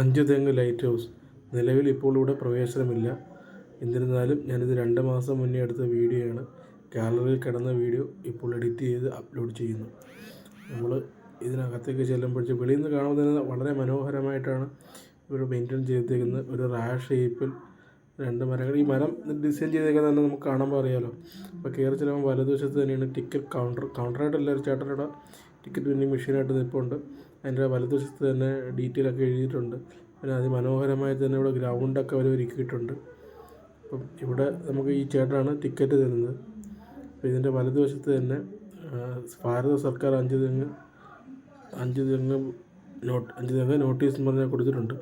അഞ്ച് തെങ്ങ് light house. നിലവിൽ ഇപ്പോൾ ഇവിടെ പ്രവേശനമില്ല. എന്നിരുന്നാലും ഞാനിത് രണ്ട് മാസം മുന്നേ എടുത്ത വീഡിയോയാണ്. ഗാലറിയിൽ കിടന്ന വീഡിയോ ഇപ്പോൾ എഡിറ്റ് ചെയ്ത് അപ്ലോഡ് ചെയ്യുന്നു. നമ്മൾ ഇതിനകത്തേക്ക് ചെല്ലുമ്പോഴേ വെളിയിൽ നിന്ന് കാണുമ്പോൾ തന്നെ വളരെ മനോഹരമായിട്ടാണ് ഇവർ മെയിന്റെയിൻ ചെയ്തേക്കുന്നത് ഒരു റാഷ് ഷേപ്പിൽ രണ്ട് മരങ്ങൾ. ഈ മരം ഡിസൈൻ ചെയ്തേക്കുന്നത് തന്നെ നമുക്ക് കാണുമ്പോൾ അറിയാമല്ലോ അപ്പോൾ കയറി ചെല്ലുമ്പോൾ വലതുവശത്ത് തന്നെയാണ് ടിക്കറ്റ് കൗണ്ടർ. കൗണ്ടറായിട്ടല്ല ഒരു ചേട്ടനോട് ടിക്കറ്റ് വിന്നിങ് മെഷീനായിട്ട് നിൽപ്പുണ്ട്. അതിന്റെ വലതുവശത്ത് തന്നെ ഡീറ്റെയിൽ ഒക്കെ എഴുതിയിട്ടുണ്ട്. പിന്നെ അതിമനോഹരമായി തന്നെ ഇവിടെ ഗ്രൗണ്ടൊക്കെ അവർ ഒരുക്കിയിട്ടുണ്ട്. അപ്പം ഇവിടെ നമുക്ക് ഈ ചേട്ടനാണ് ടിക്കറ്റ് തരുന്നത്. അപ്പോൾ ഇതിന്റെ വലതുവശത്ത് തന്നെ ഭാരത സർക്കാർ അഞ്ച് തെങ്ങ് അഞ്ച് തെങ്ങ് നോട്ട് അഞ്ച് തെങ്ങ് നോട്ടീസ് എന്ന് പറഞ്ഞാൽ കൊടുത്തിട്ടുണ്ട്.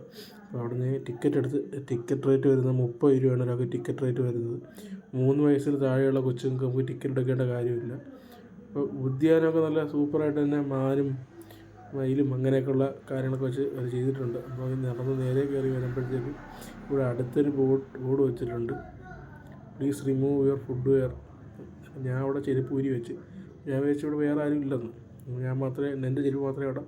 അപ്പോൾ അവിടെ നിന്ന് ടിക്കറ്റ് എടുത്ത് ടിക്കറ്റ് റേറ്റ് വരുന്നത് മുപ്പത് രൂപയാണ് ഒരാൾക്ക് ടിക്കറ്റ് റേറ്റ് വരുന്നത്. മൂന്ന് വയസ്സിന് താഴെയുള്ള കൊച്ചുങ്ങൾക്ക് നമുക്ക് ടിക്കറ്റ് എടുക്കേണ്ട കാര്യമില്ല. അപ്പോൾ ഉദ്യാനമൊക്കെ നല്ല സൂപ്പറായിട്ട് തന്നെ മാനും മയിലും അങ്ങനെയൊക്കെയുള്ള കാര്യങ്ങളൊക്കെ വെച്ച് അത് ചെയ്തിട്ടുണ്ട്. അപ്പോൾ നടന്ന് നേരെ കയറി വരുമ്പോഴത്തേക്ക് ഇവിടെ അടുത്തൊരു ബോർഡ് ബോർഡ് വെച്ചിട്ടുണ്ട്. Please remove your footwear ഞാൻ അവിടെ ചെരുപ്പ് ഊരി വെച്ച്. ഞാൻ വിചാരിച്ചു ഇവിടെ വേറെ ആരും ഇല്ലെന്ന്. ഞാൻ മാത്രമേ എന്റെ ചെരുപ്പ് മാത്രമേ അവിടെ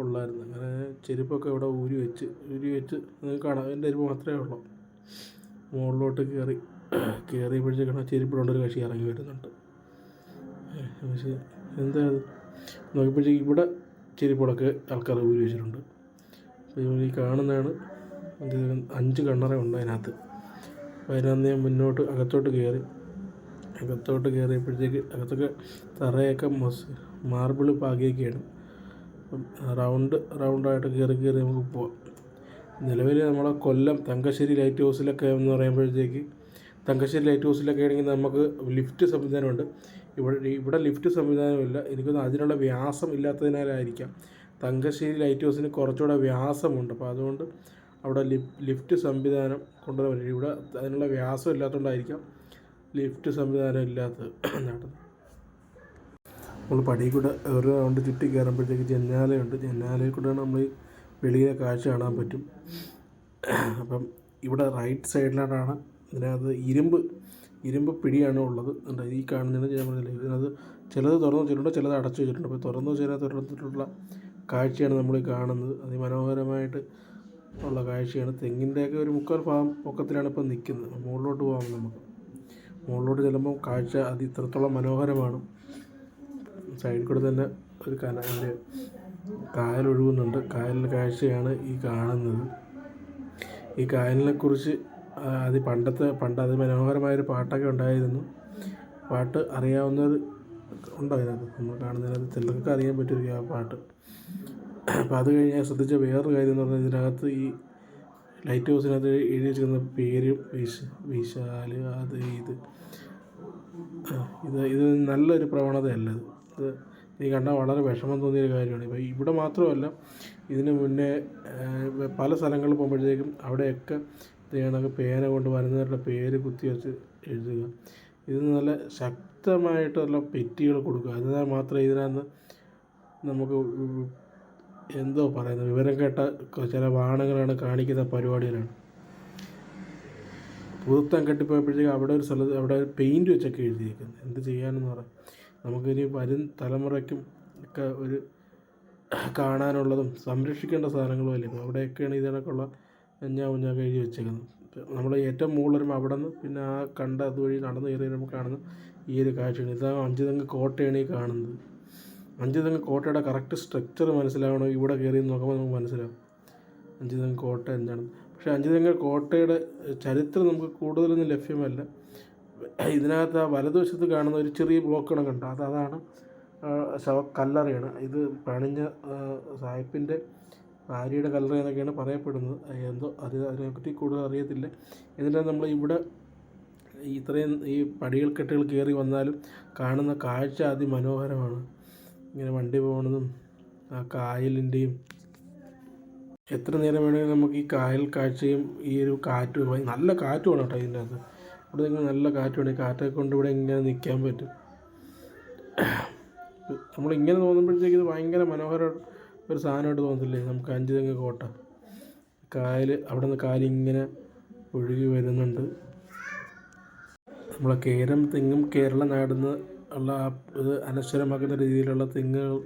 ഉള്ളായിരുന്നു. അങ്ങനെ ചെരുപ്പൊക്കെ ഇവിടെ ഊരി വെച്ച് ഊരി വെച്ച് നിങ്ങൾക്ക് കാണാം. എന്റെ ചെരുപ്പ് മാത്രമേ ഉള്ളൂ. മുകളിലോട്ട് കയറി കയറിയപ്പോഴത്തേക്കാണ് ചെരുപ്പിടുകൊണ്ട് ഒരു കക്ഷി ഇറങ്ങി വരുന്നുണ്ട്. പക്ഷേ എന്താ നോക്കിയപ്പോഴത്തേക്ക് ഇവിടെ ചെരുപ്പുകളൊക്കെ ആൾക്കാർ ഊരി വെച്ചിട്ടുണ്ട്. അപ്പോൾ ഇവിടെ ഈ കാണുന്നതാണ് അഞ്ച് കണ്ണറ ഉണ്ട് അതിനകത്ത്. അതിനകത്ത് ഞാൻ മുന്നോട്ട് അകത്തോട്ട് കയറി അകത്തോട്ട് കയറിയപ്പോഴത്തേക്ക് അകത്തൊക്കെ തറയൊക്കെ മൊസ് മാർബിൾ പാകിയൊക്കെയാണ്. അപ്പം റൗണ്ട് റൗണ്ടായിട്ട് കയറി കയറി നമുക്ക് പോവാം. നിലവിൽ നമ്മളെ കൊല്ലം തങ്കശ്ശേരി ലൈറ്റ് ഹൗസിലൊക്കെ എന്ന് പറയുമ്പോഴത്തേക്ക് തങ്കശ്ശേരി ലൈറ്റ് ഹൗസിലൊക്കെ ആണെങ്കിൽ നമുക്ക് ലിഫ്റ്റ് സംവിധാനമുണ്ട്. ഇവിടെ ഇവിടെ ലിഫ്റ്റ് സംവിധാനമില്ല. എനിക്ക് അതിനുള്ള വ്യാസം ഇല്ലാത്തതിനാലായിരിക്കാം. തങ്കശ്ശേരി ലൈറ്റ് ഹൗസിന് കുറച്ചുകൂടെ വ്യാസമുണ്ട്. അപ്പോൾ അതുകൊണ്ട് അവിടെ ലിഫ് ലിഫ്റ്റ് സംവിധാനം കൊണ്ടുവരാൻ ഇവിടെ അതിനുള്ള വ്യാസം ഇല്ലാത്തതുകൊണ്ടായിരിക്കാം ലിഫ്റ്റ് സംവിധാനം ഇല്ലാത്തത് നടന്നത്. നമ്മൾ പടിയിൽ കൂടെ ഒരു റൗണ്ട് ചുറ്റി കയറുമ്പോഴത്തേക്ക് ജന്നാലയുണ്ട് ജന്നാലയിൽ കൂടെയാണ് നമ്മൾ വെളിയിലെ കാഴ്ച കാണാൻ പറ്റും. അപ്പം ഇവിടെ റൈറ്റ് സൈഡിലായിട്ടാണ് ഇതിനകത്ത് ഇരുമ്പ് ഇരുമ്പ് പിടിയാണ് ഉള്ളത്. എന്താ ഈ കാണുന്നതിന് ഞാൻ പറഞ്ഞില്ലേ ഇതിനകത്ത് ചിലത് തുറന്നു വെച്ചിട്ടുണ്ട് ചിലത് അടച്ചു വെച്ചിട്ടുണ്ട്. അപ്പോൾ തുറന്നു തുറന്നിട്ടുള്ള കാഴ്ചയാണ് നമ്മൾ കാണുന്നത്. അതിമനോഹരമായിട്ട് ഉള്ള കാഴ്ചയാണ്. തെങ്ങിന്റെയൊക്കെ ഒരു മുക്കാൽ ഭാഗം പൊക്കത്തിലാണ് ഇപ്പോൾ നിൽക്കുന്നത്. മുകളിലോട്ട് പോകാം നമുക്ക്. മുകളിലോട്ട് ചെല്ലുമ്പോൾ കാഴ്ച അത് ഇത്രത്തോളം മനോഹരമാണ്. സൈഡിൽ കൂടെ തന്നെ ഒരു കന കായൽ ഒഴുകുന്നുണ്ട്. കായലിന്റെ കാഴ്ചയാണ് ഈ കാണുന്നത്. ഈ കായലിനെ കുറിച്ച് അത് പണ്ടത്തെ പണ്ട് അത് മനോഹരമായൊരു പാട്ടൊക്കെ ഉണ്ടായിരുന്നു. പാട്ട് അറിയാവുന്നവർ ഉണ്ടോ അതിനകത്ത് നമ്മൾ കാണുന്നതിനകത്ത് ചിലർക്ക് അറിയാൻ പറ്റുമായിരിക്കും ആ പാട്ട്. അപ്പോൾ അത് കഴിഞ്ഞ് ഞാൻ ശ്രദ്ധിച്ച വേറൊരു കാര്യം എന്ന് പറഞ്ഞാൽ ഇതിനകത്ത് ഈ ലൈറ്റ് ഹൗസിനകത്ത് എഴുതി വെച്ചിരിക്കുന്ന പേരും വിശ വിശാൽ അത് ഇത്. ഇത് ഇത് നല്ലൊരു പ്രവണതയല്ല ഇത് എനിക്ക് കണ്ടാൽ വളരെ വിഷമം തോന്നിയൊരു കാര്യമാണ്. ഇപ്പോൾ ഇവിടെ മാത്രമല്ല ഇതിന് മുന്നേ പല സ്ഥലങ്ങളിൽ പോകുമ്പോഴത്തേക്കും അവിടെയൊക്കെ കണക്ക് പേന കൊണ്ട് വരുന്നവരുടെ പേര് കുത്തി വെച്ച് എഴുതുക. ഇത് നല്ല ശക്തമായിട്ടുള്ള പെറ്റികൾ കൊടുക്കുക. അതിനാൽ മാത്രമേ ഇതിനകത്ത് നമുക്ക് എന്തോ പറയുന്നത് വിവരം കേട്ട ചില വാണങ്ങളാണ് കാണിക്കുന്ന പരിപാടികളാണ്. പുതുത്തം കെട്ടിപ്പോയപ്പോഴത്തേക്ക് അവിടെ ഒരു സ്ഥലത്ത് അവിടെ പെയിന്റ് വെച്ചൊക്കെ എഴുതിയേക്കുന്നത്. എന്ത് ചെയ്യാനെന്ന് പറയാം. നമുക്കിനി വരും തലമുറയ്ക്കും ഒക്കെ ഒരു കാണാനുള്ളതും സംരക്ഷിക്കേണ്ട സാധനങ്ങളും അല്ലേ അവിടെയൊക്കെയാണ് ഇതിനൊക്കെയുള്ള ഞഞ്ഞാ കുഞ്ഞൊക്കെ എഴുതി വെച്ചേക്കുന്നത് നമ്മൾ ഏറ്റവും മുകളിൽ വരുമ്പോൾ അവിടെ നിന്ന് പിന്നെ ആ കണ്ട അതുവഴി നടന്ന് കയറി വരുമ്പോൾ കാണുന്ന ഈ ഒരു കാഴ്ചയാണ്. ഇതാ അഞ്ച് തെങ്ങ് കോട്ടയാണ് ഈ കാണുന്നത്. അഞ്ച് തെങ്ങ് കോട്ടയുടെ കറക്റ്റ് സ്ട്രക്ചർ മനസ്സിലാവണം? ഇവിടെ കയറി നോക്കുമ്പോൾ നമുക്ക് മനസ്സിലാവും. അഞ്ച് തെങ്ങ് കോട്ട എന്താണ്? പക്ഷേ അഞ്ച് തെങ്ങ് കോട്ടയുടെ ചരിത്രം നമുക്ക് കൂടുതലൊന്നും ലഭ്യമല്ല. ഇതിനകത്ത് ആ വലതുവശത്ത് കാണുന്ന ഒരു ചെറിയ ബ്ലോക്ക് കണക്കുണ്ട് അത് അതാണ് ശവ കല്ലറയാണ്. ഇത് പണിഞ്ഞ സാഹിബിന്റെ ഭാര്യയുടെ കല്ലറ എന്നൊക്കെയാണ് പറയപ്പെടുന്നത്. എന്തോ അത് അതിനെപ്പറ്റി കൂടുതൽ അറിയത്തില്ല. എന്നിട്ട് നമ്മൾ ഇവിടെ ഇത്രയും ഈ പടികൾ കെട്ടുകൾ കയറി വന്നാലും കാണുന്ന കാഴ്ച അതിമനോഹരമാണ്. ഇങ്ങനെ വണ്ടി പോകുന്നതും ആ കായലിന്റെയും എത്ര നേരം വേണമെങ്കിലും നമുക്ക് ഈ കായൽ കാഴ്ചയും ഈ ഒരു കാറ്റും നല്ല കാറ്റുമാണ് കേട്ടോ ഇതിന്റെ അകത്ത്. ഇവിടെ നിങ്ങൾ നല്ല കാറ്റുമാണ്. ഈ കാറ്റൊക്കെ കൊണ്ട് ഇവിടെ ഇങ്ങനെ നിൽക്കാൻ പറ്റും. നമ്മളിങ്ങനെ തോന്നുമ്പോഴത്തേക്ക് ഇത് ഭയങ്കര ഒരു സാധനമായിട്ട് തോന്നത്തില്ലേ നമുക്ക് അഞ്ച് തെങ്ങ് കോട്ട. കായൽ അവിടെ നിന്ന് കാലിങ്ങനെ ഒഴുകി വരുന്നുണ്ട്. നമ്മളെ കേരം തെങ്ങും കേരള നാടെന്ന് ഉള്ള ഇത് അനശ്വരമാക്കുന്ന രീതിയിലുള്ള തെങ്ങുകൾ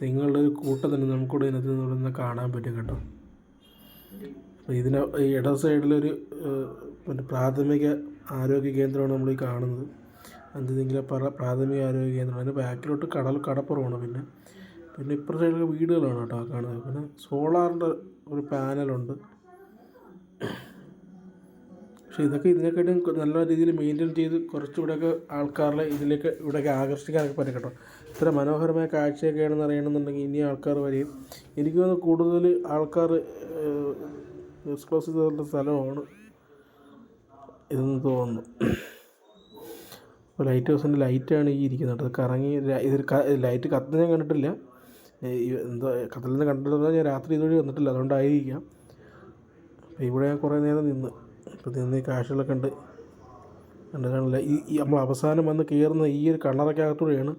തെങ്ങുകളുടെ ഒരു കൂട്ടം തന്നെ നമുക്കിവിടെ ഇതിനകത്ത് നിന്ന് കാണാൻ പറ്റും കേട്ടോ. അപ്പോൾ ഇതിന് ഈ ഇട സൈഡിലൊരു പിന്നെ പ്രാഥമിക ആരോഗ്യ കേന്ദ്രമാണ് നമ്മൾ ഈ കാണുന്നത്. എന്തെങ്കിലും പ്ര പ്രാഥമിക ആരോഗ്യ കേന്ദ്രം. അതിന് ബാക്കിലോട്ട് കടൽ കടപ്പുറമാണ് പിന്നെ. പിന്നെ ഇപ്പുറത്തെ സൈഡിലൊക്കെ വീടുകളാണ് കേട്ടോ കാണുന്നത്. പിന്നെ സോളാറിന്റെ ഒരു പാനലുണ്ട്. പക്ഷേ ഇതൊക്കെ ഇതിനെക്കാട്ടും നല്ല രീതിയിൽ മെയിന്റെയിൻ ചെയ്ത് കുറച്ചുകൂടെയൊക്കെ ആൾക്കാരെ ഇതിലേക്ക് ഇവിടെയൊക്കെ ആകർഷിക്കാനൊക്കെ പറ്റും കേട്ടോ. ഇത്ര മനോഹരമായ കാഴ്ചയൊക്കെയാണെന്ന് അറിയണമെന്നുണ്ടെങ്കിൽ ഇനി ആൾക്കാർ വരെയും എനിക്ക് തോന്നുന്നു കൂടുതൽ ആൾക്കാർ എക്സ്പ്ലോസ് ചെയ്തിട്ടുള്ള സ്ഥലമാണ് ഇതെന്ന് തോന്നുന്നു. ഇപ്പോൾ ലൈറ്റ് ഹൗസിന്റെ ലൈറ്റാണ് ഈ ഇരിക്കുന്നത് കറങ്ങി ഇതൊരു ലൈറ്റ് കത്തുന്ന ഞാൻ കണ്ടിട്ടില്ല. ഏ, കടലിൽ നിന്ന് കത്തലിന്ന് ഞാൻ രാത്രി ഇതുവഴി വന്നിട്ടില്ല. അതുകൊണ്ടായിരിക്കാം. അപ്പോൾ ഇവിടെ ഞാൻ കുറേ നേരം നിന്ന്. ഇപ്പോൾ നിന്ന് ഈ കാഴ്ചകളൊക്കെ ഉണ്ട് കണ്ടില്ല ഈ നമ്മൾ അവസാനം വന്ന് കയറുന്ന ഈ ഒരു കണ്ണറയ്ക്കകത്തൂടെയാണ്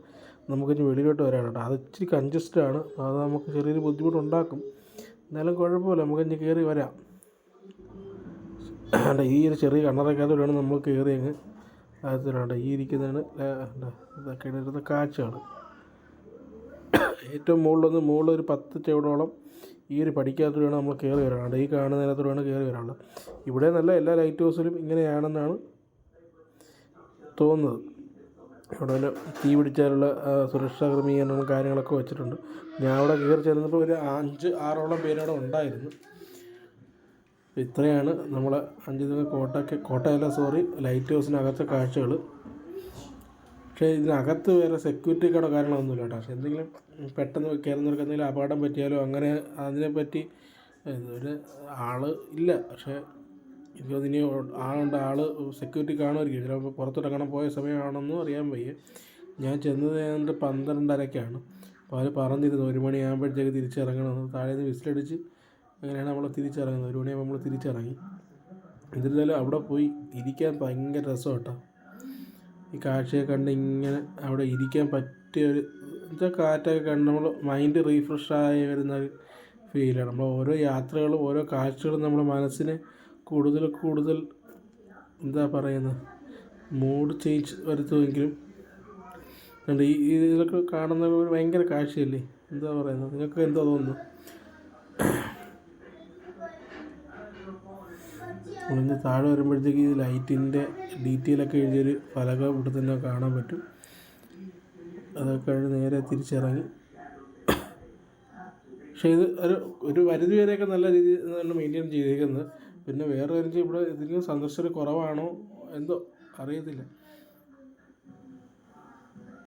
നമുക്കിനി വെളിയിലോട്ട് വരാൻ കേട്ടോ. അത് ഇച്ചിരി കൺജസ്റ്റഡ് ആണ്. അത് നമുക്ക് ചെറിയൊരു ബുദ്ധിമുട്ടുണ്ടാക്കും. എന്നാലും കുഴപ്പമില്ല. നമുക്ക് ഇനി കയറി വരാം. അല്ല ഈ ഒരു ചെറിയ കണ്ണറയ്ക്കകത്തൂടെയാണ് നമ്മൾ കയറി അങ്ങ് ഈ ഇരിക്കുന്നതാണ്. ഇതൊക്കെ ഇരുന്ന കാഴ്ചകൾ ഏറ്റവും മുകളിലൊന്ന് മുകളിൽ ഒരു പത്ത് ചുവടോളം ഈ ഒരു പടിക്കകത്തൂടെയാണ് നമ്മൾ കയറി വരാനുള്ളത് ഈ കാണുന്നതിനകത്തൂടെയാണ് കയറി വരാനുള്ളത് ഇവിടെ നല്ല എല്ലാ ലൈറ്റ് ഹൗസിലും ഇങ്ങനെയാണെന്നാണ് തോന്നുന്നത്. ഇവിടെ വല്ല തീ പിടിച്ചാലുള്ള സുരക്ഷാ ക്രമീകരണങ്ങളും കാര്യങ്ങളൊക്കെ വെച്ചിട്ടുണ്ട്. ഞാൻ അവിടെ കയറി ചെന്നപ്പോൾ ഒരു അഞ്ച് ആറോളം പേരവിടെ ഉണ്ടായിരുന്നു. ഇത്രയാണ് നമ്മൾ അഞ്ച് കോട്ടയ്ക്ക് കോട്ടയല്ല സോറി ലൈറ്റ് ഹൗസിനകത്തെ കാഴ്ചകൾ പക്ഷേ ഇതിനകത്ത് വേറെ സെക്യൂരിറ്റി കട കാര്യങ്ങളൊന്നുമില്ല കേട്ടോ. പക്ഷേ എന്തെങ്കിലും പെട്ടെന്ന് കയറുന്നവർക്ക് എന്തെങ്കിലും അപകടം പറ്റിയാലോ അങ്ങനെ അതിനെപ്പറ്റി ഒരു ആൾ ഇല്ല. പക്ഷേ തോന്നുന്നു ഇനി ആളുണ്ട്. ആൾ സെക്യൂരിറ്റി കാണുമായിരിക്കും. ചിലപ്പോൾ പുറത്തിറങ്ങണം പോയ സമയമാണെന്നും അറിയാൻ വയ്യ. ഞാൻ ചെന്നത് ഏതാണ്ട് പന്ത്രണ്ടരക്കാണ്. അപ്പോൾ അവർ പറഞ്ഞിരുന്നു ഒരു മണിയാകുമ്പോഴത്തേക്ക് തിരിച്ചിറങ്ങണമെന്ന് താഴെ നിന്ന് വിസിലടിച്ച് അങ്ങനെയാണ് നമ്മൾ തിരിച്ചിറങ്ങുന്നത്. ഒരു മണിയാകുമ്പോൾ നമ്മൾ തിരിച്ചിറങ്ങി. എന്നിരുന്നാലും അവിടെ പോയി ഇരിക്കാൻ ഭയങ്കര രസം കേട്ടോ. ഈ കാഴ്ചയെ കണ്ട് ഇങ്ങനെ അവിടെ ഇരിക്കാൻ പറ്റിയ ഒരു എന്താ കാറ്റൊക്കെ കണ്ട് നമ്മൾ മൈൻഡ് റീഫ്രഷായി വരുന്ന ഒരു ഫീലാണ് നമ്മൾ ഓരോ യാത്രകളും ഓരോ കാഴ്ചകളും നമ്മുടെ മനസ്സിനെ കൂടുതൽ കൂടുതൽ എന്താ പറയുന്നത് മൂഡ് ചേഞ്ച് വരുത്തുമെങ്കിലും ഈ ഇതൊക്കെ കാണുന്ന ഒരു ഭയങ്കര കാഴ്ചയല്ലേ? എന്താ പറയുന്നത്? നിങ്ങൾക്ക് എന്താ തോന്നുന്നു? നമ്മളിന്ന് താഴെ വരുമ്പോഴത്തേക്ക് ഈ ലൈറ്റിന്റെ ഡീറ്റെയിലൊക്കെ എഴുതിയൊരു ഫലകം ഇവിടെ തന്നെ കാണാൻ പറ്റും. അതൊക്കെ നേരെ തിരിച്ചിറങ്ങി. പക്ഷേ ഇത് ഒരു ഒരു പരിധി വരെയൊക്കെ നല്ല രീതിയിൽ മെയിന്റെയിൻ ചെയ്തിരിക്കുന്നത് പിന്നെ വേറെ കാര്യം ഇവിടെ ഇതിന് സന്ദർശകർ കുറവാണോ എന്തോ അറിയത്തില്ല.